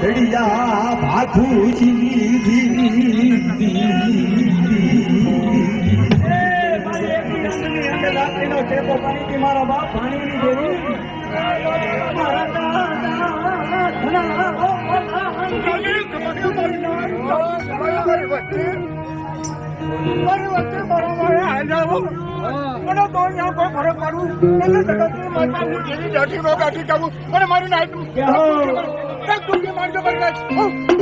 લડિયા ભાથુજી મારા બાપ પાણીની મારા હાજારો મને તો અહીંયા કોઈ ફરક પાડવું મને જગતની માતા હું જેવી જાતિ નો કાઢું મને મારી એક ટૂંકી મારી મારી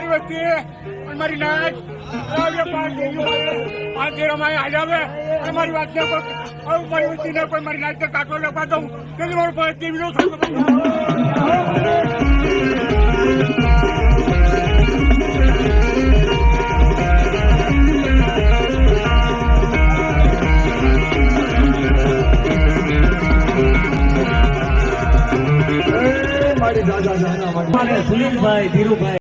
અને મારી વચ્ચે અને મારી નાઈટ આવ્યો પાંચ દેવીઓ પાંચ દેરોમાં હાજાવે અને મારી વાતને કોઈ હવે મારી વચ્ચે કોઈ મારી નાઈટ કાટો લખવા દઉં કે મારો પાંચ દેવીનો સાથ મારી દાદા જાના મારી સુનિલભાઈ ધીરુભાઈ